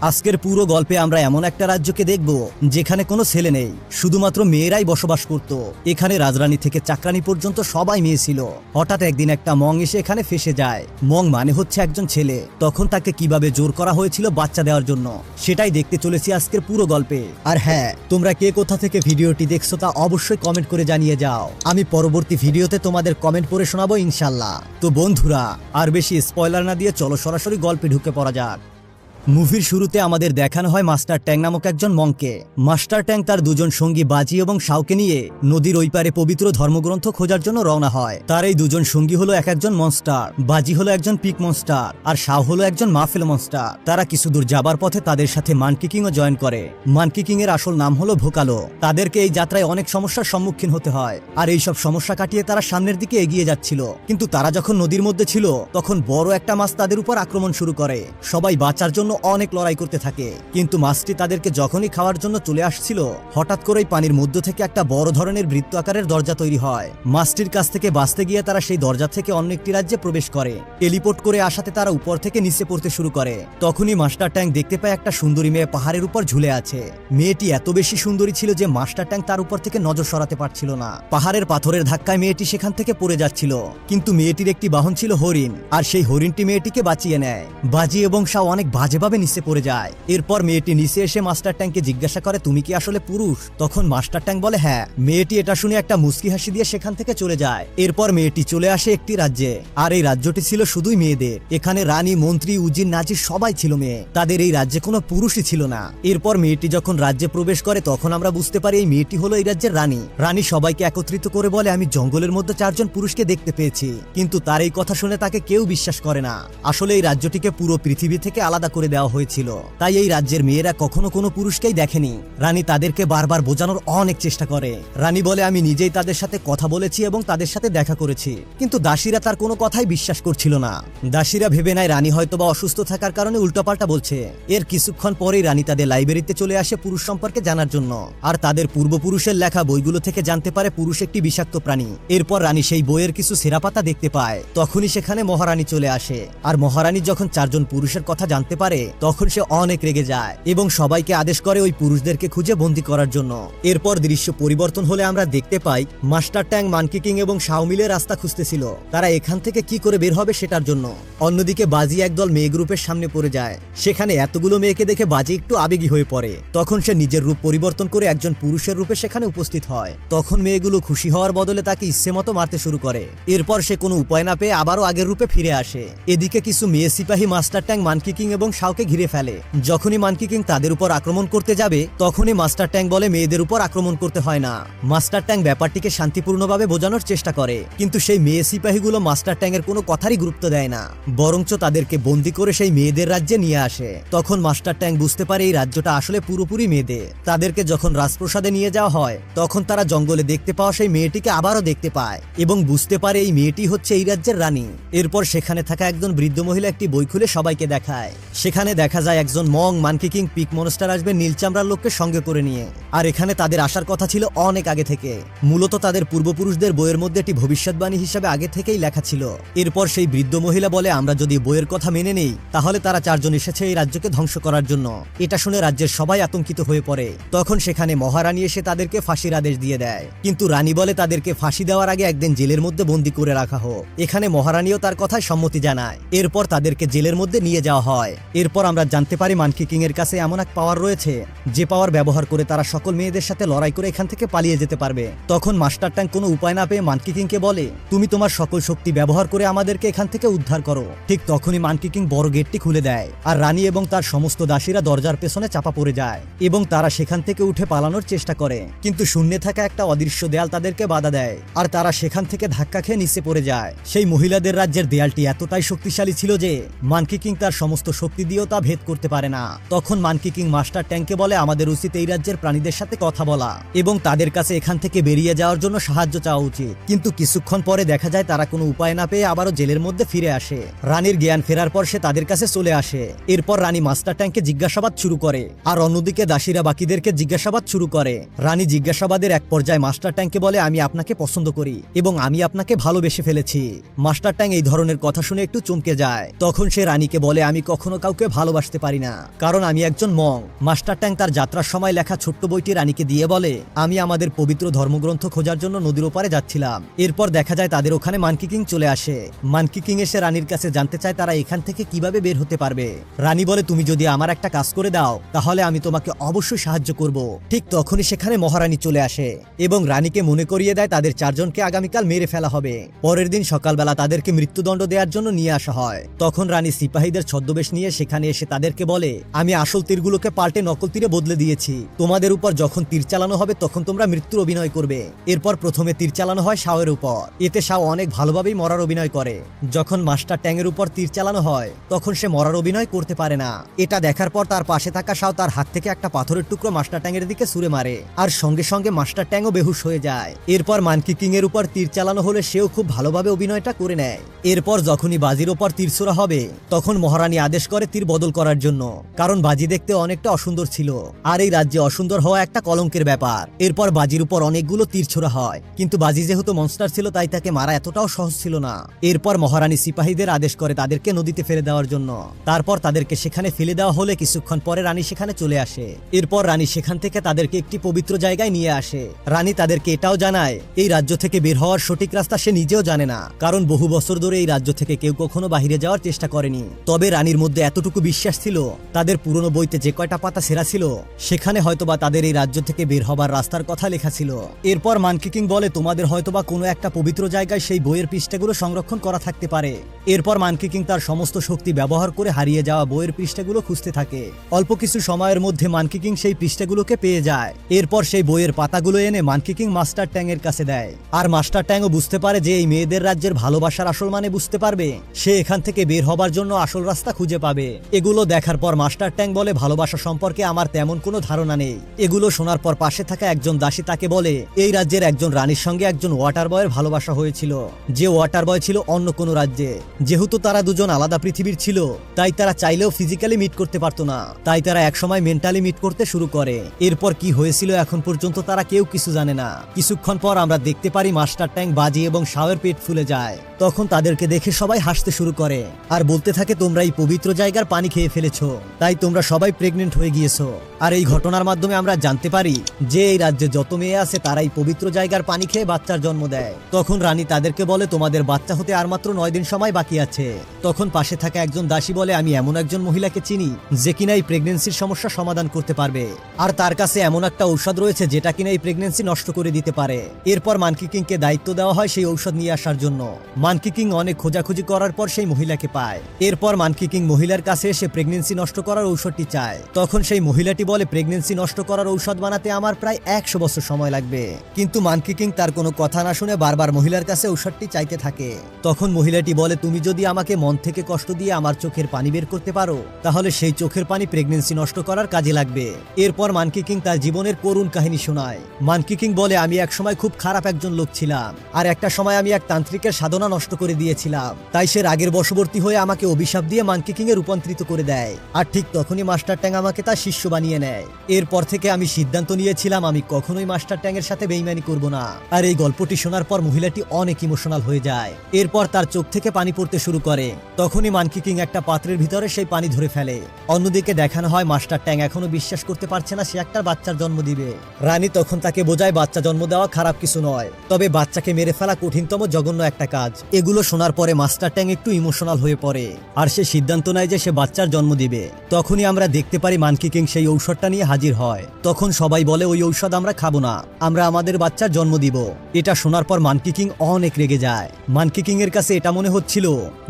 আজকের পুরো গল্পে আমরা এমন একটা রাজ্যকে দেখব যেখানে কোনো ছেলে নেই, শুধুমাত্র মেয়েরাই বসবাস করত। এখানে রাজরানী থেকে চাকরানি পর্যন্ত সবাই মেয়ে ছিল। হঠাৎ একদিন একটা মং এসে এখানে ফেসে যায়। মং মানে হচ্ছে একজন ছেলে। তখন তাকে কীভাবে জোর করা হয়েছিল বাচ্চা দেওয়ার জন্য। সেটাই দেখতে চলেছি আজকের পুরো গল্পে। আর হ্যাঁ তোমরা কে কোথা থেকে ভিডিওটি দেখছ তা অবশ্যই কমেন্ট করে জানিয়ে যাও। আমি পরবর্তী ভিডিওতে তোমাদের কমেন্ট পড়ে শোনাবো ইনশাল্লাহ তো বন্ধুরা, আর বেশি স্পয়লার না দিয়ে চলো সরাসরি গল্পে ঢুকে পড়া যাক। মুভির শুরুতে আমাদের দেখানো হয় মাস্টার ট্যাং নামক একজন মংকে। মাস্টার ট্যাং তার দুজন সঙ্গী বাজি এবং শাওকে নিয়ে নদীর ওই পারে পবিত্র ধর্মগ্রন্থ খোঁজার জন্য রওনা হয়। তার এই দুজন সঙ্গী হলো এক একজন মনস্টার, বাজি হলো একজন পিক মনস্টার, আর শাও হলো একজন মাফেল মনস্টার। তারা কিছু দূর যাবার পথে তাদের সাথে মানকিকিং ও জয়েন করে। মানকিকিং এর আসল নাম হলো ভোকালো। তাদেরকে এই যাত্রায় অনেক সমস্যার সম্মুখীন হতে হয়, আর এই সব সমস্যা কাটিয়ে তারা সামনের দিকে এগিয়ে যাচ্ছিল। কিন্তু তারা যখন নদীর মধ্যে ছিল, তখন বড় একটা মাছ তাদের উপর আক্রমণ শুরু করে। সবাই বাঁচার জন্য অনেক লড়াই করতে থাকে। কিন্তু মাছটি তাদেরকে যখনই খাওয়ার জন্য চলে আসছিল, হঠাৎ করেই পানির মধ্য থেকে একটা বড় ধরনের বৃত্ত আকারের দরজা তৈরি হয়। মাছটির কাছ থেকে বাঁচতে গিয়ে তারা সেই দরজা থেকে অন্য একটি রাজ্যে প্রবেশ করে। টেলিপোর্ট করে আসাতে তারা উপর থেকে নিচে পড়তে শুরু করে। তখনই মাস্টার ট্যাঙ্ক দেখতে পায় একটা সুন্দরী মেয়ে পাহাড়ের উপর ঝুলে আছে। মেয়েটি এত বেশি সুন্দরী ছিল যে মাস্টার ট্যাঙ্ক তার উপর থেকে নজর সরাতে পারছিল না। পাহাড়ের পাথরের ধাক্কায় মেয়েটি সেখান থেকে পড়ে যাচ্ছিল। কিন্তু মেয়েটির একটি বাহন ছিল হরিণ, আর সেই হরিণটি মেয়েটিকে বাঁচিয়ে নেয়। বাজি এবং শাহ অনেক বাজেভাবে নিচে পড়ে যায়? এরপর মেয়েটি নিচে এসে মাস্টার ট্যাঙ্ককে জিজ্ঞাসা করে, তুমি কি আসলে পুরুষ? তখন মাস্টার ট্যাঙ্ক বলে হ্যাঁ। মেয়েটি এটা শুনে একটা মুস্কি হাসি দিয়ে সেখান থেকে চলে যায়। এরপর মেয়েটি চলে আসে একটি রাজ্যে। আর এই রাজ্যটি ছিল শুধুই মেয়েদের। এখানে রানী, মন্ত্রী, উজির, নাজির সবাই ছিল মেয়ে। তাদের এই রাজ্যে কোনো পুরুষই ছিল না। এরপর মেয়েটি যখন রাজ্যে প্রবেশ করে, তখন আমরা বুঝতে পারি এই মেয়েটি হলো এই রাজ্যের রানী। রানী সবাইকে একত্রিত করে বলে, আমি জঙ্গলের মধ্যে চারজন পুরুষকে দেখতে পেয়েছি। কিন্তু তার এই কথা শুনে তাকে কেউ বিশ্বাস করে না। আসলে এই রাজ্যটিকে পুরো পৃথিবী থেকে আলাদা করে দেওয়া হয়েছিল। তাই এই রাজ্যের মেয়েরা কখনো কোনো পুরুষকেই দেখেনি। রানী তাদেরকে বারবার বোঝানোর অনেক চেষ্টা করে। রানী বলে, আমি নিজেই তাদের সাথে কথা বলেছি এবং তাদের সাথে দেখা করেছি। কিন্তু দাসীরা তার কোনো কথাই বিশ্বাস করছিল না। দাসীরা ভেবে নেয়, রানী হয়তোবা অসুস্থ থাকার কারণে উল্টোপাল্টা বলছে। এর কিছুক্ষণ পরেই রানী তাদের লাইব্রেরিতে চলে আসে পুরুষ সম্পর্কে জানার জন্য। আর তাদের পূর্বপুরুষের লেখা বইগুলো থেকে জানতে পারে পুরুষ একটি বিষাক্ত প্রাণী। এরপর রানী সেই বইয়ের কিছু সেরাপাতা দেখতে পায়। তখনই সেখানে মহারানী চলে আসে। আর মহারানী যখন চারজন পুরুষের কথা জানতে পারে তখন সে অনেক রেগে যায় এবং সবাইকে আদেশ করে ওই পুরুষদেরকে খুঁজে বন্দি করার জন্য। এরপর দৃশ্য পরিবর্তন হলে আমরা দেখতে পাই, মাস্টার ট্যাং মানকিকিং এবং শাওমিলের রাস্তা খুঁজতেছিল। তারা এখান থেকে কি করে বের হবে সেটার জন্য। অন্যদিকে বাজি একদল মেয়ে গ্রুপের সামনে পড়ে যায়। সেখানে এতগুলো মেয়েকে দেখে বাজি একটু আবেগী হয়ে পড়ে। তখন সে নিজের রূপ পরিবর্তন করে একজন পুরুষের রূপে সেখানে উপস্থিত হয়। তখন মেয়েগুলো খুশি হওয়ার বদলে তাকে ইচ্ছে মতো মারতে শুরু করে। এরপর সে কোনো উপায় না পেয়ে আবারও আগের রূপে ফিরে আসে। এদিকে কিছু মেয়ে সিপাহী, মাস্টার ট্যাং, মানকি কিং এবং শাওকে ঘিরে ফেলে। যখনই মানকিকিং তাদের উপর আক্রমণ করতে যাবে, তখনই মাস্টার ট্যাং বলে মেয়েদের উপর আক্রমণ করতে হয় না। মাস্টার ট্যাং ব্যাপারটিকে শান্তিপূর্ণভাবে বোঝানোর চেষ্টা করে, কিন্তু সেই মেয়ে সিপাহীগুলো মাস্টার ট্যাং এর কোনো কথারই গুরুত্ব দেয় না। বরঞ্চ তাদেরকে বন্দি করে সেই মেয়েদের রাজ্যে নিয়ে আসে। তখন মাস্টার ট্যাং বুঝতে পারে এই রাজ্যটা আসলে পুরোপুরি মেয়েদের। তাদেরকে যখন রাজপ্রসাদে নিয়ে যাওয়া হয়, তখন তারা জঙ্গলে দেখতে পাওয়া সেই মেয়েটিকে আবারও দেখতে পায় এবং বুঝতে পারে এই মেয়েটি হচ্ছে এই রাজ্যের রানী। এরপর সেখানে থাকা একজন বৃদ্ধ মহিলা একটি বই খুলে সবাইকে দেখায়। দেখা যায় একজন মং মানকি কিং পিক মনস্টার আসবে নীল চামড়ার লোককে সঙ্গে করে নিয়ে। আর এখানে তাদের আসার কথা ছিল অনেক আগে থেকে। মূলত তাদের পূর্বপুরুষদের বইয়ের মধ্যে একটি ভবিষ্যৎবাণী হিসাবে আগে থেকেই লেখা ছিল। এরপর সেই বৃদ্ধ মহিলা বলে, আমরা যদি বইয়ের কথা মেনে নেই, তাহলে তারা চারজন এসেছে এই রাজ্যকে ধ্বংস করার জন্য। এটা শুনে রাজ্যের সবাই আতঙ্কিত হয়ে পড়ে। তখন সেখানে মহারানী এসে তাদেরকে ফাঁসির আদেশ দিয়ে দেয়। কিন্তু রানী বলে, তাদেরকে ফাঁসি দেওয়ার আগে একদিন জেলের মধ্যে বন্দি করে রাখা হোক। এখানে মহারানীও তার কথায় সম্মতি জানায়। এরপর তাদেরকে জেলের মধ্যে নিয়ে যাওয়া হয়। এরপর আমরা জানতে পারি মানকি কিং এর কাছে এমন এক পাওয়ার রয়েছে, যে পাওয়ার ব্যবহার করে তারা সকল মেয়েদের সাথে লড়াই করে এখান থেকে পালিয়ে যেতে পারবে। তখন মাস্টার ট্যাঙ্ক কোনো উপায় না পেয়ে মানকি কিংকে বলে, তুমি তোমার সকল শক্তি ব্যবহার করে আমাদেরকে এখান থেকে উদ্ধার করো। ঠিক তখনই মানকি কিং বড় গেটটি খুলে দেয়, আর রানী এবং তার সমস্ত দাসীরা দরজার পেছনে চাপা পড়ে যায়, এবং তারা সেখান থেকে উঠে পালানোর চেষ্টা করে। কিন্তু শূন্যে থাকা একটা অদৃশ্য দেয়াল তাদেরকে বাধা দেয়, আর তারা সেখান থেকে ধাক্কা খেয়ে নিচে পড়ে যায়। সেই মহিলাদের রাজ্যের দেয়ালটি এতটাই শক্তিশালী ছিল যে, মানকি কিং তার সমস্ত শক্তি দিয়েও তা ভেদ করতে পারে না। তখন মানকি কিং মাস্টার ট্যাঙ্কে বলে, আমাদের উচিত এই রাজ্যের প্রাণীদের সাথে কথা বলা এবং তাদের কাছে এখান থেকে বেরিয়ে যাওয়ার জন্য সাহায্য চাওয়া উচিত। কিন্তু কিছুক্ষণ পরে দেখা যায়, তারা কোনো উপায় না পেয়ে আবারও জেলের মধ্যে ফিরে আসে। রানীর জ্ঞান ফেরার পর সে তাদের কাছে চলে আসে। এরপর রানী মাস্টার ট্যাঙ্কে জিজ্ঞাসাবাদ শুরু করে আর অন্যদিকে দাসীরা বাকিদেরকে জিজ্ঞাসাবাদ শুরু করে। রানী জিজ্ঞাসাবাদের এক পর্যায়ে মাস্টার ট্যাঙ্কে বলে, আমি আপনাকে পছন্দ করি এবং আমি আপনাকে ভালোবেসে ফেলেছি। মাস্টার ট্যাং এই ধরনের কথা শুনে একটু চমকে যায়। তখন সে রানীকে বলে, আমি কখনো কাউকে কাউকে ভালোবাসতে পারি না। কারণ আমি একজন মং। মাস্টার ট্যাং তার যাত্রার সময় লেখা ছোট্ট বইটি রানীকে দিয়ে বলে, আমি আমাদের পবিত্র ধর্মগ্রন্থ খোঁজার জন্য নদীর ওপারে যাচ্ছিলাম। এরপর দেখা যায় তাদের ওখানে মানকি কিং চলে আসে। মানকি কিং এসে রানীর কাছে জানতে চায় তারা এখান থেকে কীভাবে বের হতে পারবে। রানী বলে, তুমি যদি আমার একটা কাজ করে দাও, তাহলে আমি তোমাকে অবশ্যই সাহায্য করব। ঠিক তখনই সেখানে মহারানী চলে আসে এবং রানীকে মনে করিয়ে দেয় তাদের চারজনকে আগামীকাল মেরে ফেলা হবে। পরের দিন সকালবেলা তাদেরকে মৃত্যুদণ্ড দেওয়ার জন্য নিয়ে আসা হয়। তখন রানী সিপাহীদের ছদ্মবেশ নিয়ে সেখানে এসে তাদেরকে বলে, আমি আসল তীরগুলোকে পাল্টে নকল তীরে বদলে দিয়েছি। তোমাদের উপর যখন তীর চালানো হবে, তখন তোমরা মৃত্যুর অভিনয় করবে। এরপর প্রথমে তীর চালানো হয় শাওয়ের উপর। এতে শাও অনেক ভালোভাবেই মরার অভিনয় করে। যখন মাস্টার ট্যাংয়ের উপর তীর চালানো হয়, তখন সে মরার অভিনয় করতে পারে না। এটা দেখার পর তার পাশে থাকা শাও তার হাত থেকে একটা পাথরের টুকরো মাস্টার ট্যাংয়ের দিকে ছুড়ে মারে। আর সঙ্গে সঙ্গে মাস্টার ট্যাংও বেহুশ হয়ে যায়। এরপর মানকি কিং এর উপর তীর চালানো হলে সেও খুব ভালোভাবে অভিনয়টা করে নেয়। এরপর যখনই বাজির ওপর তীর ছোড়া হবে, তখন মহারানী আদেশ করে তীর বদল করার জন্য। কারণ বাজি দেখতে অনেকটা অসুন্দর ছিল। আর এই রাজ্যে অসুন্দর হওয়া একটা কলঙ্কের ব্যাপার। এরপর বাজির উপর অনেকগুলো তীর ছোড়া হয়। কিন্তু বাজি যেহেতু মনস্টার ছিল, তাই তাকে মারা এতটাও সহজ ছিল না। এরপর মহারানী সিপাহীদের আদেশ করে তাদেরকে নদীতে ফেলে দেওয়ার জন্য। তারপর তাদেরকে সেখানে ফেলে দেওয়া হলে কিছুক্ষণ পরে রানী সেখানে চলে আসে। এরপর রানী সেখান থেকে তাদেরকে একটি পবিত্র জায়গায় নিয়ে আসে। রানী তাদেরকে এটাও জানায়, এই রাজ্য থেকে বের হওয়ার সঠিক রাস্তা সে নিজেও জানে না। কারণ বহু বছর ধরে এই রাজ্য থেকে কেউ কখনো বাহিরে যাওয়ার চেষ্টা করেনি। তবে রানীর মধ্যে এতটুকু বিশ্বাস ছিল, তাদের পুরনো বইতে যে কয়টা পাতা সেরা ছিল, সেখানে হয়তোবা তাদের এই রাজ্য থেকে বের হবার রাস্তার কথা লেখা ছিল। এরপর মানকিকিং বলে, তোমাদের হয়তোবা কোনো একটা পবিত্র জায়গায় সেই বইয়ের পৃষ্ঠাগুলো সংরক্ষণ করা থাকতে পারে। এরপর মানকিকিং তার সমস্ত শক্তি ব্যবহার করে হারিয়ে যাওয়া বইয়ের পৃষ্ঠাগুলো খুঁজতে থাকে। অল্প কিছু সময়ের মধ্যে মানকিকিং সেই পৃষ্ঠাগুলোকে পেয়ে যায়। এরপর সেই বইয়ের পাতাগুলো এনে মানকিকিং মাস্টার ট্যাং এর কাছে দেয়। আর মাস্টার ট্যাংও বুঝতে পারে যে, এই মেয়েদের রাজ্যের ভালোবাসার আসল মানে বুঝতে পারবে? সে এখান থেকে বের হবার জন্য আসল রাস্তা খুঁজে পাবে। এগুলো দেখার পর মাস্টার ট্যাং বলে, ভালোবাসা সম্পর্কে আমার তেমন কোনো ধারণা নেই। এগুলো শোনার পর পাশে থাকা একজন দাসী তাকে বলে, এই রাজ্যের একজন রানীর সঙ্গে একজন ওয়াটার বয়ের ভালোবাসা হয়েছিল। যে ওয়াটার বয় ছিল অন্য কোনো রাজ্যে। যেহেতু তারা দুজন আলাদা পৃথিবীর ছিল, তাই তারা চাইলেও ফিজিক্যালি মিট করতে পারতো না। তাই তারা একসময় মেন্টালি মিট করতে শুরু করে। এরপর কি হয়েছিল এখন পর্যন্ত তারা কেউ কিছু জানে না। কিছুক্ষণ পর আমরা দেখতে পারি মাস্টার ট্যাং বাজি এবং শাওয়ের পেট ফুলে যায়। তখন তাদেরকে দেখে সবাই হাসতে শুরু করে। আর বলতে থাকে, তোমরা এই পবিত্র জায়গার পানি খেয়ে ফেলেছো। তাই তোমরা সবাই প্রেগনেন্ট হয়ে গিয়েছো। আর এই ঘটনার মাধ্যমে আমরা জানতে পারি যে এই রাজ্যে যত মেয়ে আছে তারাই পবিত্র জায়গার পানি খেয়ে বাচ্চার জন্ম দেয়। তখন রানী তাদেরকে বলে, তোমাদের বাচ্চা হতে আর মাত্র নয় দিন সময় বাকি আছে। তখন পাশে থাকা একজন দাসী বলে, আমি এমন একজন মহিলাকে চিনি যে কিনা এই প্রেগনেন্সির সমস্যা সমাধান করতে পারবে। আর তার কাছে এমন একটা ঔষধ রয়েছে যেটা কিনা এই প্রেগনেন্সি নষ্ট করে দিতে পারে। এরপর মানকি কিংকে দায়িত্ব দেওয়া হয় সেই ঔষধ নিয়ে আসার জন্য। মানকি কিং অনেক খোঁজাখুঁজি করার পর সেই মহিলাকে পায়। এরপর মানকি কিং মহিলার কাছে এসে প্রেগনেন্সি নষ্ট করার ঔষধটি চায়। তখন সেই মহিলাটি বলে প্রেগনেন্সি নষ্ট করার ঔষধ বানাতে আমার প্রায় একশো বছর সময় লাগবে। কিন্তু মানকি কিং তার কোনো কথা না শুনে বারবার মহিলার কাছে ঔষধটি চাইতে থাকে। তখন মহিলাটি বলে, তুমি যদি আমাকে মন থেকে কষ্ট দিয়ে আমার চোখের পানি বের করতে পারো, তাহলে সেই চোখের পানি প্রেগনেন্সি নষ্ট করার কাজে লাগবে। এরপর মানকি কিং তার জীবনের করুণ কাহিনী শোনায়। মানকি কিং বলে, আমি একসময় খুব খারাপ একজন লোক ছিলাম, আর একটা সময় আমি এক তান্ত্রিকের সাধনা নষ্ট করে দিয়েছিলাম। তাই সে রাগের বশবর্তী হয়ে আমাকে অভিশাপ দিয়ে মানকি কিং এ রূপান্তরিত করে দেয়। আর ঠিক তখনই মাস্টার ট্যাং আমাকে তার শিষ্য বানিয়ে নেয়। এরপর থেকে আমি সিদ্ধান্ত নিয়েছিলাম, আমি কখনোই মাস্টার ট্যাং এর সাথে বেইমানি করব না। আর এই গল্পটি শোনার পর মহিলাটি অনেক ইমোশনাল হয়ে যায়। এরপর তার চোখ থেকে পানি পড়তে শুরু করে। তখনই মানকি কিং একটা পাত্রের ভিতরে সেই পানি ধরে ফেলে। অন্যদিকে দেখানো হয়, মাস্টার ট্যাং এখনও বিশ্বাস করতে পারছে না সে একটা বাচ্চার জন্ম দিবে। রানী তখন তাকে বোঝায়, বাচ্চা জন্ম দেওয়া খারাপ কিছু নয়। তবে বাচ্চাকে মেরে ফেলা কঠিনতম জঘন্য একটা কাজ। এগুলো শোনার পরে মাস্টার ট্যাং একটু ইমোশনাল হয়ে পড়ে। আর সে সিদ্ধান্ত নেয় যে সে বাচ্চার জন্ম দিবে। তখনই আমরা দেখতে পারি মানকি কিং সেই ঔষধটা নিয়ে হাজির হয়। তখন সবাই বলে, ওই ঔষধ আমরা খাব না। আমরা আমাদের বাচ্চার জন্ম দিব। এটা শোনার পর মানকি কিং অনেক রেগে যায়। মানকি কিং এর কাছে এটা মনে হচ্ছিল,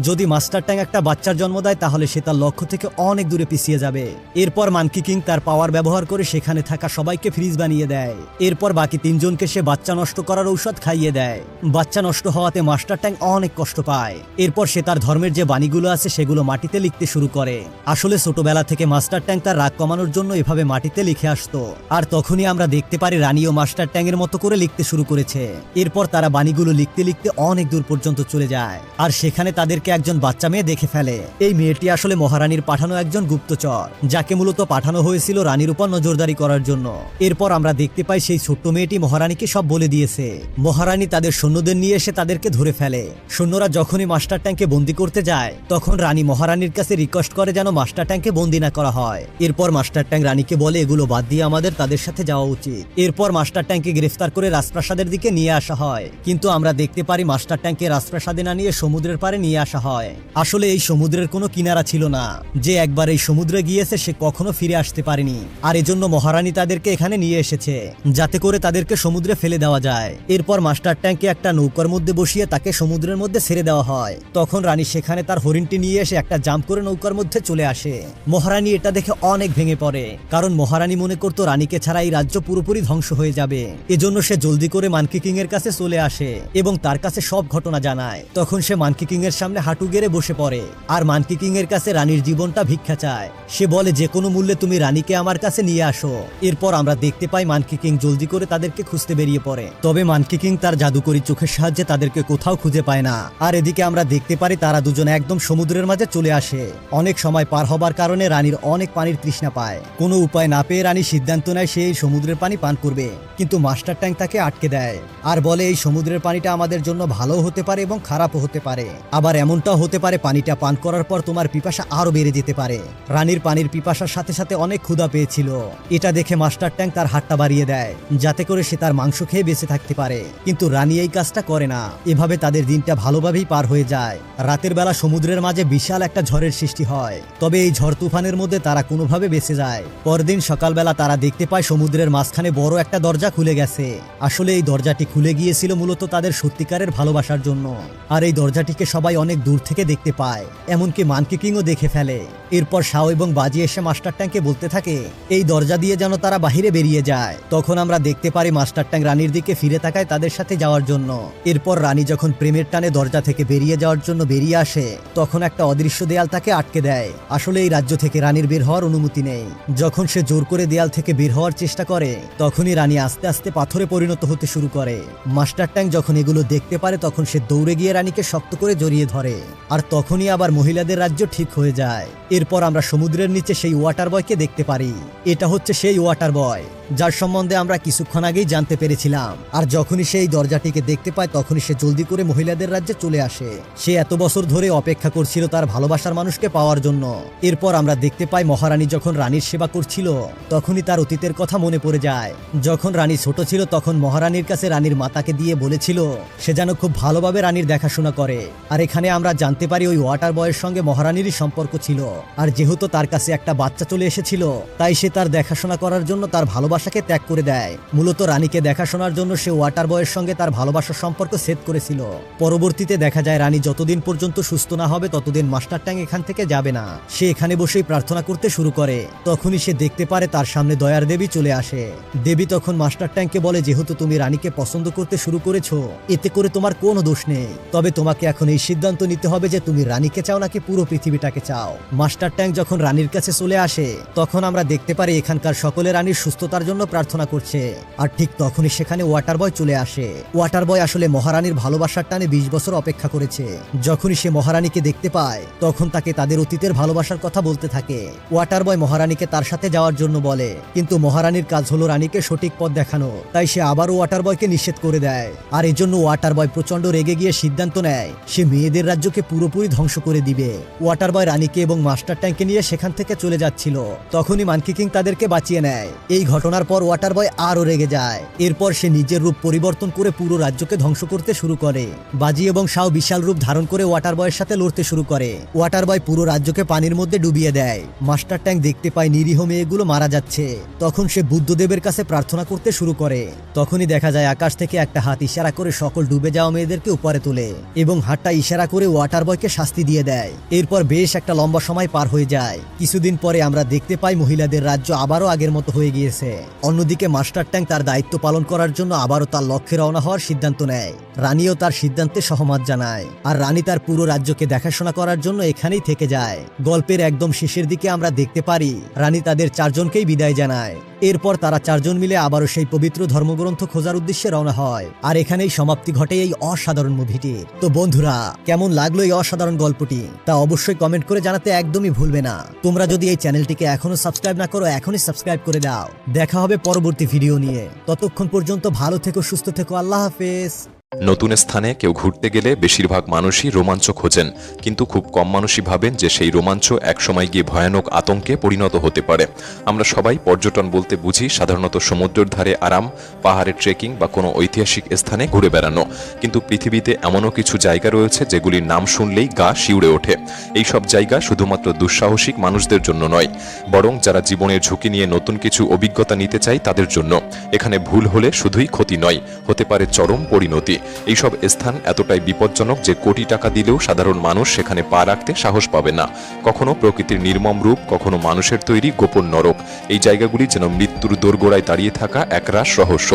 যদি মাস্টার ট্যাং একটা বাচ্চার জন্ম দেয়, তাহলে সে তার লক্ষ্য থেকে অনেক দূরে পিছিয়ে যাবে। এরপর মানকি কিং তার পাওয়ার ব্যবহার করে সেখানে থাকা সবাইকে ফ্রিজ বানিয়ে দেয়। এরপর বাকি তিনজনকে সে বাচ্চা নষ্ট করার ঔষধ খাইয়ে দেয়। বাচ্চা নষ্ট হওয়াতে মাস্টার ট্যাং অনেক কষ্ট পায়। এরপর সে তার ধর্মের যে বাণীগুলো আছে, সেগুলো মাটিতে লিখতে শুরু করে। আসলে ছোটবেলা থেকে মাস্টার ট্যাং তার রাগ কমানোর জন্য সেভাবে মাটিতে লিখে আসতো। আর তখনই আমরা দেখতে পারি রানী ও মাস্টার ট্যাঙ্গের মতো করে লিখতে শুরু করেছে। এরপর তারা বাণীগুলো লিখতে লিখতে অনেক দূর পর্যন্ত চলে যায়। আর সেখানে তাদেরকে একজন বাচ্চা মেয়ে দেখে ফেলে। এই মেয়েটি আসলে মহারানীর পাঠানো একজন গুপ্তচর, যাকে মূলত পাঠানো হয়েছিল রানীর উপর নজরদারি করার জন্য। এরপর আমরা দেখতে পাই সেই ছোট্ট মেয়েটি মহারানীকে সব বলে দিয়েছে। মহারানী তাদের সৈন্যদের নিয়ে এসে তাদেরকে ধরে ফেলে। সৈন্যরা যখনই মাস্টার ট্যাঙ্কে বন্দি করতে যায়, তখন রানী মহারানীর কাছে রিকোয়েস্ট করে যেন মাস্টার ট্যাঙ্কে বন্দি না করা হয়। এরপর মাস্টার ট্যাঙ্ক রানীকে বলে, এগুলো বাদ দিয়ে আমাদের তাদের সাথে যাওয়া উচিত। এরপর মাস্টার ট্যাঙ্কে গ্রেফতার করে রাজপ্রাসাদের দিকে নিয়ে আসা হয়। কিন্তু আমরা দেখতে পারি মাস্টার ট্যাঙ্কে রাজপ্রাসাদে না নিয়ে সমুদ্রের পারে নিয়ে আসা হয়। আসলে এই সমুদ্রের কোনো কিনারা ছিল না। যে একবার এই সমুদ্রে গিয়েছে, সে কখনো ফিরে আসতে পারেনি। আর এজন্য মহারানী তাদেরকে এখানে নিয়ে এসেছে, যাতে করে তাদেরকে সমুদ্রে ফেলে দেওয়া যায়। এরপর মাস্টার ট্যাঙ্কে একটা নৌকার মধ্যে বসিয়ে তাকে সমুদ্রের মধ্যে ছেড়ে দেওয়া হয়। তখন রানী সেখানে তার হরিণটি নিয়ে এসে একটা জাম্প করে নৌকার মধ্যে চলে আসে। মহারানী এটা দেখে অনেক ভেঙে পড়ে, কারণ মহারানী মনে করতো রানীকে ছাড়া এই রাজ্য পুরোপুরি ধ্বংস হয়ে যাবে। এজন্য সে জলদি করে মানকি কিং এর কাছে চলে আসে এবং তার কাছে সব ঘটনা জানায়। তখন সে মানকি কিং এর সামনে হাঁটু গেড়ে বসে পড়ে, আর মানকি কিং এর কাছে রানীর জীবনটা ভিক্ষা চায়। সে বলে, যে কোনো মূল্যে তুমি রানীকে আমার কাছে নিয়ে আসো। এরপর আমরা দেখতে পাই মানকি কিং জলদি করে তাদেরকে খুঁজতে বেরিয়ে পড়ে। তবে মানকি কিং তার জাদুকরি চোখের সাহায্যে তাদেরকে কোথাও খুঁজে পায় না। আর এদিকে আমরা দেখতে পারি তারা দুজনে একদম সমুদ্রের মাঝে চলে আসে। অনেক সময় পার হবার কারণে রানীর অনেক পানির তৃষ্ণা পায়। কোনো উপায় না পেয়ে রানী সিদ্ধান্ত নেয় সে এই সমুদ্রের পানি পান করবে। কিন্তু মাস্টার ট্যাঙ্ক তাকে আটকে দেয়। আর বলে, এই সমুদ্রের পানিটা আমাদের জন্য ভালো হতে পারে এবং খারাপও হতে পারে। আবার এমনটাও হতে পারে, পানিটা পান করার পর তোমার পিপাসা আরও বেড়ে যেতে পারে। রানীর পানির পিপাসার সাথে সাথে অনেক ক্ষুধা পেয়েছিল। এটা দেখে মাস্টার ট্যাঙ্ক তার হাতটা বাড়িয়ে দেয়, যাতে করে সে তার মাংস খেয়ে বেঁচে থাকতে পারে। কিন্তু রানী এই কাজটা করে না। এভাবে তাদের দিনটা ভালোভাবেই পার হয়ে যায়। রাতের বেলা সমুদ্রের মাঝে বিশাল একটা ঝড়ের সৃষ্টি হয়। তবে এই ঝড় তুফানের মধ্যে তারা কোনোভাবে বেঁচে যায়। পরদিন সকালবেলা তারা দেখতে পায় সমুদ্রের মাঝখানে বড় একটা দরজা খুলে গেছে। আসলে এই দরজাটি খুলে গিয়েছিল মূলত তাদের সত্যিকারের ভালোবাসার জন্য। আর এই দরজাটিকে সবাই অনেক দূর থেকে দেখতে পায়। এমনকি মানকি কিংও দেখে ফেলে। এরপর শাও এবং বাজি এসে মাস্টার ট্যাঙ্কে বলতে থাকে, এই দরজা দিয়ে যেন তারা বাহিরে বেরিয়ে যায়। তখন আমরা দেখতে পারি মাস্টার ট্যাঙ্ক রানীর দিকে ফিরে তাকায় তাদের সাথে যাওয়ার জন্য। এরপর রানী যখন প্রেমের টানে দরজা থেকে বেরিয়ে যাওয়ার জন্য বেরিয়ে আসে, তখন একটা অদৃশ্য দেয়াল তাকে আটকে দেয়। আসলে এই রাজ্য থেকে রানীর বের হওয়ার অনুমতি নেই। যখন সে জোর করে দেয়াল থেকে বের হওয়ার চেষ্টা করে, তখনই রানী আস্তে আস্তে পাথরে পরিণত হতে শুরু করে। মাস্টার ট্যাঙ্ক যখন এগুলো দেখতে পারে, তখন সে দৌড়ে গিয়ে রানীকে শক্ত করে জড়িয়ে ধরে। আর তখনই আবার মহিলাদের রাজ্য ঠিক হয়ে যায়। এরপর আমরা সমুদ্রের নিচে সেই ওয়াটার বয়কে দেখতে পারি। এটা হচ্ছে সেই ওয়াটার বয় যার সম্বন্ধে আমরা কিছুক্ষণ আগেই জানতে পেরেছিলাম। আর যখনই সেই দরজাটিকে দেখতে পায়, তখনই সে জলদি করে মহিলাদের রাজ্যে চলে আসে। সে এত বছর ধরে অপেক্ষা করছিল তার ভালোবাসার মানুষকে পাওয়ার জন্য। এরপর আমরা দেখতে পাই, মহারানী যখন রানীর সেবা করছিল, তখনই তার অতীতের কথা মনে পড়ে যায়। যখন রানী ছোট ছিল, তখন মহারানীর কাছে রানীর মাতাকে দিয়ে বলেছিল, সে যেন খুব ভালোভাবে রানীর দেখাশোনা করে। আর এখানে আমরা জানতে পারি, ওই ওয়াটার বয়ের সঙ্গে মহারানীরই সম্পর্ক ছিল। আর যেহেতু তার কাছে একটা বাচ্চা চলে এসেছিল, তাই সে তার দেখাশোনা করার জন্য তার ভালোবাসাকে ত্যাগ করে দেয়। মূলত রানীকে দেখাশোনার জন্য সে ওয়াটার বয়ের সঙ্গে তার ভালোবাসার সম্পর্ক সেট করেছিল। পরবর্তীতে দেখা যায় রানী যতদিন পর্যন্ত সুস্থ না হবে, ততদিন মাস্টার ট্যাং এখান থেকে যাবে না। সে এখানে বসেই প্রার্থনা করতে শুরু করে। তখনই সে দেখতে পারে তার সামনে দয়ার দেবী চলে আসে। দেবী তখন মাস্টার ট্যাঙ্ককে বলে, যেহেতু তুমি রানীকে পছন্দ করতে শুরু করেছ, এতে করে তোমার কোনো দোষ নেই। তবে তোমাকে এখন এই সিদ্ধান্ত নিতে হবে যে তুমি রানীকে চাও নাকি পুরো পৃথিবীটাকে চাও। মাস্টার ট্যাঙ্ক যখন রানীর কাছে চলে আসে, তখন আমরা দেখতে পারি এখানকার সকলে রানীর সুস্থতার জন্য প্রার্থনা করছে। আর ঠিক তখনই সেখানে ওয়াটার বয় চলে আসে। ওয়াটার বয় আসলে মহারানীর ভালোবাসার টানে বিশ বছর অপেক্ষা করেছে। যখনই সে মহারানীকে দেখতে পায়, তখন তাকে তাদের অতীতের ভালোবাসার কথা বলতে থাকে। ওয়াটার বয় মহারানীকে তার সাথে যাওয়ার জন্য বলে, কিন্তু মহারানীর কাজ হলো রানীকে সঠিক পথ দেখানো। তাই সে আবারও ওয়াটার বয়কে নিষেধ করে দেয়। আর এজন্য ওয়াটার বয় প্রচণ্ড রেগে গিয়ে সিদ্ধান্ত নেয়, সে মেয়েদের রাজ্যকে পুরোপুরি ধ্বংস করে দিবে। ওয়াটার বয় রানীকে এবং মাস্টার ট্যাঙ্কে নিয়ে সেখান থেকে চলে যাচ্ছিল। তখনই মানকি কিং তাদেরকে বাঁচিয়ে নেয়। এই ঘটনার পর ওয়াটার বয় আরও রেগে যায়। এরপর সে নিজের রূপ পরিবর্তন করে পুরো রাজ্যকে ধ্বংস করতে শুরু করে। বাজি এবং শাও বিশাল রূপ ধারণ করে ওয়াটার বয়ের সাথে লড়তে শুরু করে। ওয়াটার বয় পুরো রাজ্যকে পানির মধ্যে ডুবিয়ে দেয়। মাস্টার ট্যাঙ্ক দেখতে পায় নিরীহ মেয়েগুলো মারা যাচ্ছে। তখন সে বুদ্ধদেবের কাছে প্রার্থনা করতে শুরু করে। তখনই দেখা যায় আকাশ থেকে একটা হাত ইশারা করে সকল ডুবে যাওয়া মেয়েদেরকে উপরে তোলে এবং হাতটা ইশারা করে ওয়াটার বয়কে শাস্তি দিয়ে দেয়। এরপর বেশ একটা লম্বা সময় পার হয়ে যায়। কিছুদিন পরে আমরা দেখতে পাই মহিলাদের রাজ্য আবারও আগের মতো হয়ে গিয়েছে। অন্যদিকে মাস্টার ট্যাঙ্ক তার দায়িত্ব পালন করার জন্য আবারও তার লক্ষ্যে রওনা হওয়ার সিদ্ধান্ত নেয়। রানীও তার সিদ্ধান্তে সহমত জানায়। আর রানী তার পুরো রাজ্যকে দেখাশোনা করার জন্য এখানেই থেকে যায়। গল্পের একদম শেষের দিকে আমরা দেখতে পারি, রানী তাদের চারজনকেই বিদায় জানায়। এরপর তারা চারজন মিলে আবারও সেই পবিত্র ধর্মগ্রন্থ খোঁজার উদ্দেশ্যে রওনা হয়। আর এখানেই সমাপ্তি ঘটে এই অসাধারণ মুভিটির তো বন্ধুরা, কেমন লাগল এই অসাধারণ গল্পটি? তা অবশ্যই কমেন্ট করে জানাতে একদমই ভুলবে না। তোমরা যদি এই চ্যানেলটিকে এখনও সাবস্ক্রাইব না করো, এখনই সাবস্ক্রাইব করে দাও। দেখা হবে পরবর্তী ভিডিও নিয়ে। ততক্ষণ পর্যন্ত ভালো থেকো সুস্থ থেকো। আল্লাহ হাফেজ। নতুন স্থানে কেউ ঘুরতে গেলে বেশিরভাগ মানুষই রোমাঞ্চ খোঁজেন, কিন্তু খুব কম মানুষই ভাবেন যে সেই রোমাঞ্চ একসময় গিয়ে ভয়ানক আতঙ্কে পরিণত হতে পারে। আমরা সবাই পর্যটন বলতে বুঝি সাধারণত সমুদ্রের ধারে আরাম পাহাড়ে ট্রেকিং বা কোনো ঐতিহাসিক স্থানে ঘুরে বেড়ানো। কিন্তু পৃথিবীতে এমনও কিছু জায়গা রয়েছে যেগুলির নাম শুনলেই গা শিউরে ওঠে। এই সব জায়গা শুধুমাত্র দুঃসাহসিক মানুষদের জন্য নয়, বরং যারা জীবনের ঝুঁকি নিয়ে নতুন কিছু অভিজ্ঞতা নিতে চায় তাদের জন্য। এখানে ভুল হলে শুধুই ক্ষতি নয়, হতে পারে চরম পরিণতি। এইসব স্থান এতটাই বিপজ্জনক যে কোটি টাকা দিলেও সাধারণ মানুষ সেখানে পা রাখতে সাহস পাবে না। কখনো প্রকৃতির নির্মম রূপ, কখনো মানুষের তৈরি গোপন নরক। এই জায়গাগুলি যেন মৃত্যুর দোরগোড়ায় দাঁড়িয়ে থাকা একরাশ রহস্য।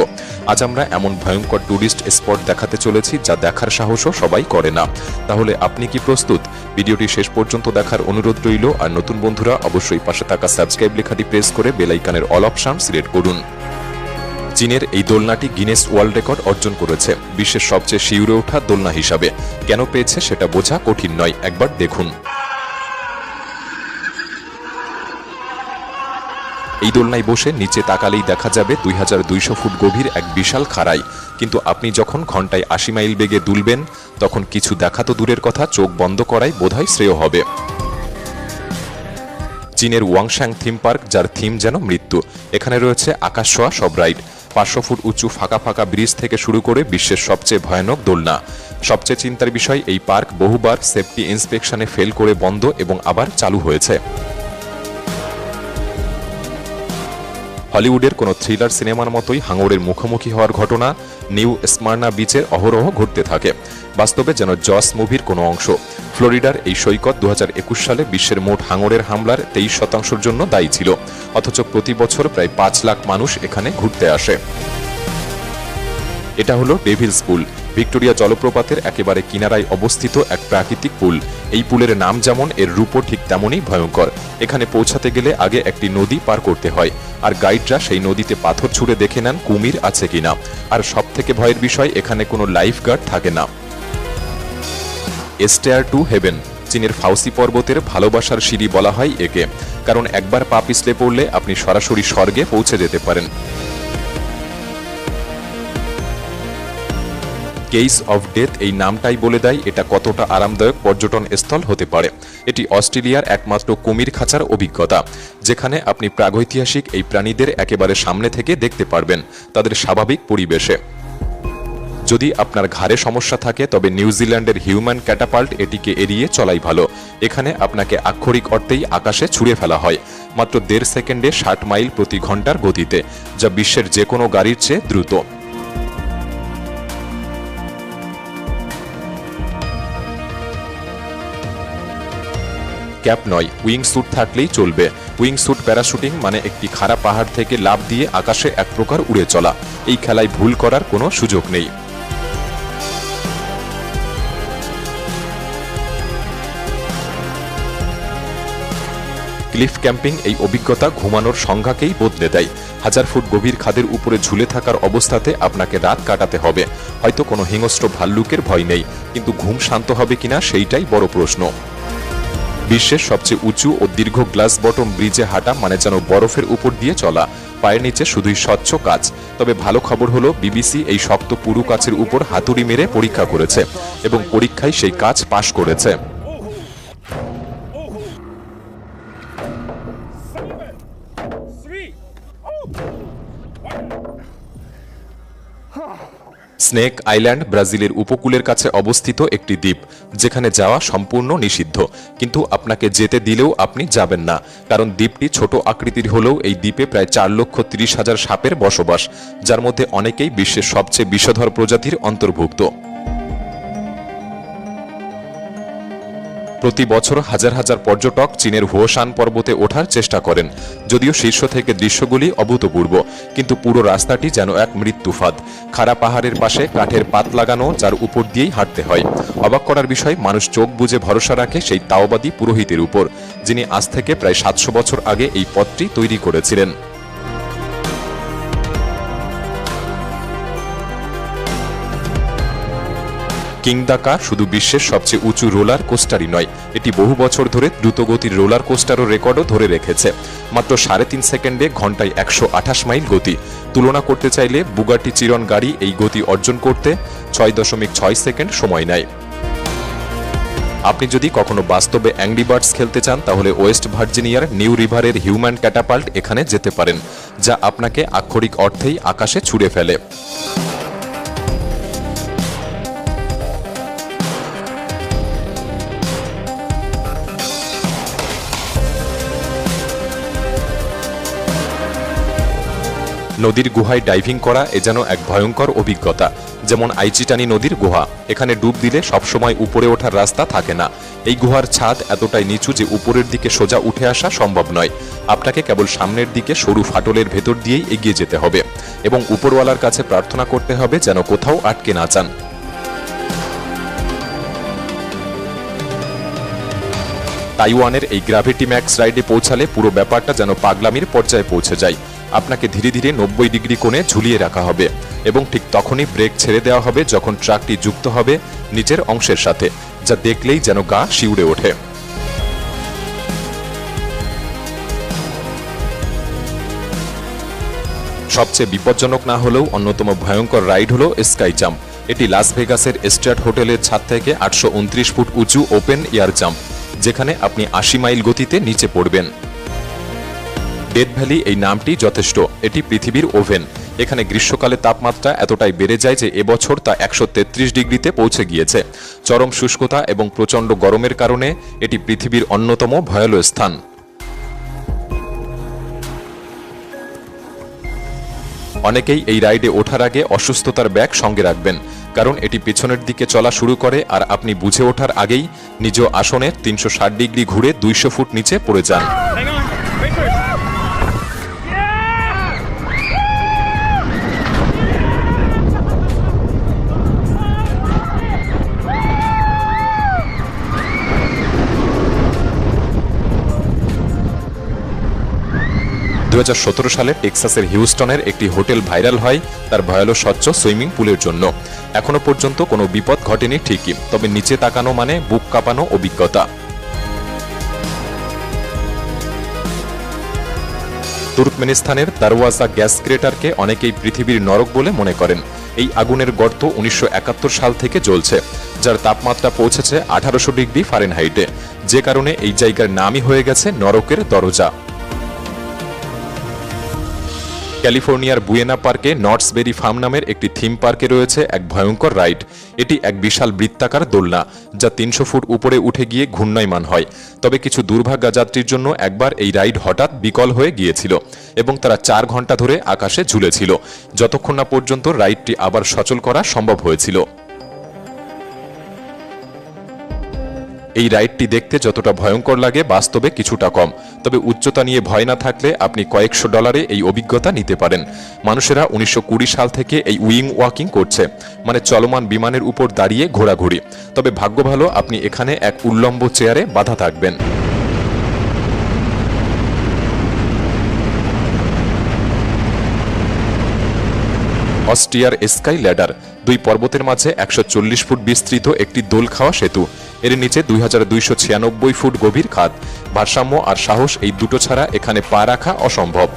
আজ আমরা এমন ভয়ঙ্কর ট্যুরিস্ট স্পট দেখাতে চলেছি যা দেখার সাহসও সবাই করে না। তাহলে আপনি কি প্রস্তুত? ভিডিওটি শেষ পর্যন্ত দেখার অনুরোধ রইল, আর নতুন বন্ধুরা অবশ্যই পাশে থাকা সাবস্ক্রাইব লেখাটি প্রেস করে বেলাইকানের অল অপশন সিলেক্ট করুন। চীনের এই দোলনাটি গিনেস ওয়ার্ল্ড রেকর্ড অর্জন করেছে, বিশ্বের সবচেয়ে শিউরে ওঠা দোলনা হিসাবে। কেন পেয়েছে সেটা বোঝা কঠিন নয়, একবার দেখুন। এই দোলনায় বসে নিচে তাকালেই দেখা যাবে দুই হাজার দুইশ ফুট গভীর এক বিশাল খাড়াই। কিন্তু আপনি যখন ঘন্টায় আশি মাইল বেগে দুলবেন, তখন কিছু দেখা তো দূরের কথা, চোখ বন্ধ করাই বোধহয় শ্রেয় হবে। চীনের ওয়াংশ্যাং থিম পার্ক, যার থিম যেন মৃত্যু। এখানে রয়েছে আকাশ সব রাইড। পাঁচশো ফুট উঁচু ফাঁকা ফাঁকা ব্রিজ থেকে শুরু করে বিশ্বের সবচেয়ে ভয়ানক দোলনা। সবচেয়ে চিন্তার বিষয়, এই পার্ক বহুবার সেফটি ইন্সপেকশনে ফেল করে বন্ধ এবং আবার চালু হয়েছে। হলিউডের কোনো থ্রিলার সিনেমার মতোই হাঙরের মুখোমুখি হওয়ার ঘটনা নিউ স্মার্না বিচের অহরহ ঘটতে থাকে। বাস্তবে যেন জস মুভির কোনো অংশ। ফ্লোরিডার এই সৈকত দু হাজার একুশ সালে বিশ্বের মোট হাঙরের হামলার তেইশ শতাংশের জন্য দায়ী ছিল, অথচ প্রতি বছর প্রায় পাঁচ লাখ মানুষ এখানে ঘুরতে আসে। এটা হলো ডেভিলস পুল, ভিক্টোরিয়া জলপ্রপাতের একেবারে কিনারায় অবস্থিত এক প্রাকৃতিক পুল। এই পুলের নাম যেমন এর রূপও ঠিক তেমনই ভয়ঙ্কর। এখানে পৌঁছাতে গেলে আগে একটি নদী পার করতে হয়, আর গাইডরা সেই নদীতে পাথর ছুঁড়ে দেখে নেন কুমির আছে কিনা। আর সব থেকে ভয়ের বিষয়, এখানে কোনো লাইফ গার্ড থাকে না। স্টেয়ার টু হেভেন চীনের ফাউসি পর্বতের ভালোবাসার সিঁড়ি বলা হয় একে। কারণ একবার পা পিছলে পড়লে আপনি সরাসরি স্বর্গে পৌঁছে যেতে পারেন। কেস অফ ডেথ এই নামটাই বলে দেয় এটা কতটা আরামদায়ক পর্যটন স্থল হতে পারে। এটি অস্ট্রেলিয়ার একমাত্র কুমির খাঁচার অভিজ্ঞতা, যেখানে আপনি প্রাগৈতিহাসিক এই প্রাণীদের একেবারে সামনে থেকে দেখতে পারবেন, তাদের স্বাভাবিক পরিবেশে। যদি আপনার ঘাড়ে সমস্যা থাকে, তবে নিউজিল্যান্ডের হিউম্যান ক্যাটাপাল্ট এটিকে এড়িয়ে চলাই ভালো। এখানে আপনাকে আক্ষরিক অর্থেই আকাশে ছুঁড়ে ফেলা হয়, মাত্র দেড় সেকেন্ডে ষাট মাইল প্রতি ঘণ্টার গতিতে, যা বিশ্বের যে কোনো গাড়ির চেয়ে দ্রুত। ক্যাপ নয় উইং স্যুট থাকলেই চলবে। উইং স্যুট প্যারাশুটিং মানে একটি খাড়া পাহাড় থেকে লাফ দিয়ে আকাশে এক প্রকার উড়ে চলা। এই খেলায় ভুল করার কোনো সুযোগ নেই। ক্লিফ ক্যাম্পিং এই অভিজ্ঞতা ঘুমানোর সংজ্ঞাকেই বদলে দেয়। হাজার ফুট গভীর খাদের উপরে ঝুলে থাকার অবস্থাতে আপনাকে রাত কাটাতে হবে। হয়তো কোনো হিংস্র ভাল্লুকের ভয় নেই, কিন্তু ঘুম শান্ত হবে কিনা সেইটাই বড় প্রশ্ন। বিশ্বের সবচেয়ে উঁচু ও দীর্ঘ গ্লাস বটম ব্রিজে হাঁটা মানে যেন বরফের উপর দিয়ে চলা। পায়ের নিচে শুধুই স্বচ্ছ কাজ তবে ভালো খবর হলো, বিবিসি এই শক্ত পুরু কাছের উপর হাতুড়ি মেরে পরীক্ষা করেছে এবং পরীক্ষায় সেই কাজ পাশ করেছে। স্নেক আইল্যান্ড ব্রাজিলের উপকূলের কাছে অবস্থিত একটি দ্বীপ, যেখানে যাওয়া সম্পূর্ণ নিষিদ্ধ। কিন্তু আপনাকে যেতে দিলেও আপনি যাবেন না, কারণ দ্বীপটি ছোট আকৃতির হলেও এই দ্বীপে প্রায় চার লক্ষ তিরিশ হাজার সাপের বসবাস, যার মধ্যে অনেকেই বিশ্বের সবচেয়ে বিষধর প্রজাতির অন্তর্ভুক্ত। প্রতি বছর হাজার হাজার পর্যটক চীনের হুয়োশান পর্বতে ওঠার চেষ্টা করেন, যদিও শীর্ষ থেকে দৃশ্যগুলি অভূতপূর্ব, কিন্তু পুরো রাস্তাটি যেন এক মৃত্যুফাদ। খাড়া পাহাড়ের পাশে কাঠের পাত লাগানো, যার উপর দিয়েই হাঁটতে হয়। অবাক করার বিষয়, মানুষ চোখ বুজে ভরসা রাখে সেই তাওবাদী পুরোহিতের উপর, যিনি আজ থেকে প্রায় সাতশো বছর আগে এই পথটি তৈরি করেছিলেন। কিংদাকা শুধু বিশ্বের সবচেয়ে উঁচু রোলার কোস্টারই নয়, এটি বহু বছর ধরে দ্রুতগতির রোলার কোস্টারও রেকর্ডও ধরে রেখেছে। মাত্র সাড়ে তিন সেকেন্ডে ঘন্টায় একশো আঠাশ মাইল গতি। তুলনা করতে চাইলে বুগাটি চিরন গাড়ি এই গতি অর্জন করতে ছয় দশমিক ছয় সেকেন্ড সময় নেয়। আপনি যদি কখনো বাস্তবে অ্যাংরি বার্ডস খেলতে চান, তাহলে ওয়েস্ট ভার্জিনিয়ার নিউ রিভারের হিউম্যান ক্যাটাপাল্ট এখানে যেতে পারেন, যা আপনাকে আক্ষরিক অর্থেই আকাশে ছুড়ে ফেলে। নদীর গুহায় ডাইভিং করা এ যেন এক ভয়ঙ্কর অভিজ্ঞতা। যেমন আইচিটানি নদীর গুহা, এখানে ডুব দিলে সবসময় উপরে ওঠার রাস্তা থাকে না। এই গুহার ছাদ এতটাই নিচু যে উপরের দিকে সোজা উঠে আসা সম্ভব নয়। আপনাকে কেবল সামনের দিকে সরু ফাটলের ভেতর দিয়েই এগিয়ে যেতে হবে এবং উপরওয়ালার কাছে প্রার্থনা করতে হবে যেন কোথাও আটকে না যান। তাইওয়ানের এই গ্র্যাভিটি ম্যাক্স রাইডে পৌঁছালে পুরো ব্যাপারটা যেন পাগলামির পর্যায়ে পৌঁছে যায়। আপনাকে ধীরে ধীরে নব্বই ডিগ্রি কোণে ঝুলিয়ে রাখা হবে এবং ঠিক তখনই ব্রেক ছেড়ে দেওয়া হবে যখন ট্রাকটি যুক্ত হবে নিচের অংশের সাথে, যা দেখলেই যেন গা শিউড়ে ওঠে। সবচেয়ে বিপজ্জনক না হলেও অন্যতম ভয়ঙ্কর রাইড হলো স্কাই জাম্প। এটি লাস ভেগাসের স্ট্যাট হোটেলের ছাদ থেকে আটশো উনত্রিশ ফুট উঁচু ওপেন এয়ার জাম্প, যেখানে আপনি আশি মাইল গতিতে নিচে পড়বেন। ডেথ ভ্যালি এই নামটি যথেষ্ট। এটি পৃথিবীর ওভেন। এখানে গ্রীষ্মকালে তাপমাত্রা এতটাই বেড়ে যায় যে এবছর তা একশো তেত্রিশ ডিগ্রিতে পৌঁছে গিয়েছে। চরম শুষ্কতা এবং প্রচণ্ড গরমের কারণে এটি পৃথিবীর অন্যতম ভয়াল স্থান। অনেকেই এই রাইডে ওঠার আগে অসুস্থতার ব্যাগ সঙ্গে রাখবেন, কারণ এটি পেছনের দিকে চলা শুরু করে আর আপনি বুঝে ওঠার আগেই নিজ আসনে তিনশো ষাট ডিগ্রি ঘুরে দুইশো ফুট নিচে পড়ে যান। দু হাজার সতেরো সালে টেক্সাসের হিউস্টনের একটি হোটেল ভাইরাল হয়, তার ভয়ালো স্বচ্ছ সুইমিং পুলের জন্য। এখনও পর্যন্ত কোনো বিপদ ঘটেনি ঠিকই, তবে নিচে তাকানো মানে বুক কাঁপানো অভিজ্ঞতা। তুর্কমেনিস্তানের দারওয়াজা গ্যাস ক্রেটারকে অনেকেই পৃথিবীর নরক বলে মনে করেন। এই আগুনের গর্ত উনিশশো একাত্তর সাল থেকে জ্বলছে, যার তাপমাত্রা পৌঁছেছে আঠারোশো ডিগ্রি ফারেনহাইটে। যে কারণে এই জায়গার নামই হয়ে গেছে নরকের দরজা। ক্যালিফোর্নিয়ার বুয়েনা পার্কে নটসবেরি ফার্ম নামের একটি থিম পার্কে রয়েছে এক ভয়ঙ্কর রাইড। এটি এক বিশাল বৃত্তাকার দোলনা, যা তিনশো ফুট উপরে উঠে গিয়ে ঘূর্ণায়মান হয়। তবে কিছু দুর্ভাগ্যা যাত্রীর জন্য একবার এই রাইড হঠাৎ বিকল হয়ে গিয়েছিল এবং তারা চার ঘণ্টা ধরে আকাশে ঝুলেছিল। যতক্ষণ না পর্যন্ত রাইডটি আবার সচল করা সম্ভব হয়েছিল। এই রাইডটি দেখতে যতটা ভয়ঙ্কর লাগে, বাস্তবে কিছুটা কম। তবে উচ্চতা নিয়ে ভয় না থাকলে আপনি কয়েকশো ডলারে এই অভিজ্ঞতা নিতে পারেন। মানুষেরা উনিশশো কুড়ি সাল থেকে এই উইং ওয়াকিং করছে মানে চলমান বিমানের উপর দাঁড়িয়ে ঘোরাঘুরি। তবে ভাগ্য ভালো, আপনি এখানে এক উল্লম্ব চেয়ারে বাধা থাকবেন। অস্ট্রিয়ার স্কাই ল্যাডার, দুই পর্বতের মাঝে একশো চল্লিশ ফুট বিস্তৃত একটি দোল খাওয়া সেতু। এর নিচে দুই হাজার দুইশো ছিয়ানব্বই ফুট গভীর খাত ভারসাম্য আর সাহস এই দুটো ছাড়া এখানে পা রাখা অসম্ভব।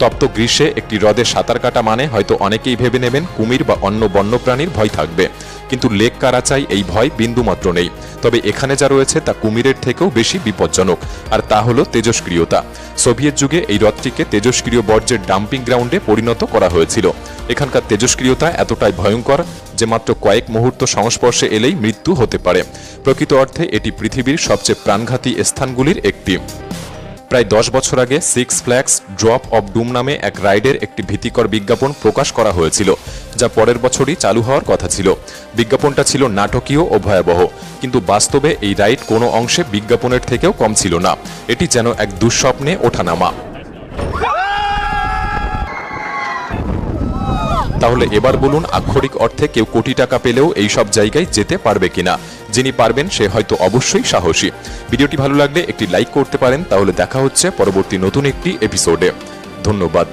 তপ্ত গ্রীষ্মে একটি হ্রদে সাঁতার কাটা মানে হয়তো অনেকেই ভেবে নেবেন কুমির বা অন্য বন্যপ্রাণীর ভয় থাকবে। কিন্তু লেক কারাচাই এই ভয় বিন্দুমাত্র নেই। তবে এখানে যা রয়েছে তা কুমিরের থেকেও বেশি বিপজ্জনক। আর তা হলো তেজস্ক্রিয়তা। সোভিয়েত যুগে এই হ্রদটিকে তেজস্ক্রিয় বর্জ্যের ডাম্পিং গ্রাউন্ডে পরিণত করা হয়েছিল। এখানকার তেজস্ক্রিয়তা এতটাই ভয়ঙ্কর যে মাত্র কয়েক মুহূর্ত সংস্পর্শে এলেই মৃত্যু হতে পারে। প্রকৃত অর্থে এটি পৃথিবীর সবচেয়ে প্রাণঘাতী স্থানগুলির একটি। প্রায় দশ বছর আগে Six Flags Drop of Doom নামে এক রাইডের একটি ভীতিকর বিজ্ঞাপন প্রকাশ করা হয়েছিল, যা পরের বছরই চালু হওয়ার কথা ছিল। বিজ্ঞাপনটা ছিল নাটকীয় ও ভয়াবহ, কিন্তু বাস্তবে এই রাইড কোনো অংশে বিজ্ঞাপনের থেকেও কম ছিল না। এটি যেন এক দুঃস্বপ্নে ওঠানামা। তাহলে এবার বলুন, আক্ষরিক অর্থে কেউ কোটি টাকা পেলেও এই সব জায়গায় যেতে পারবে কিনা? যিনি পারবেন, সে হয়তো অবশ্যই সাহসী। ভিডিওটি ভালো লাগলে একটি লাইক করতে পারেন, তাহলে দেখা হচ্ছে পরবর্তী নতুন একটি এপিসোডে ধন্যবাদ।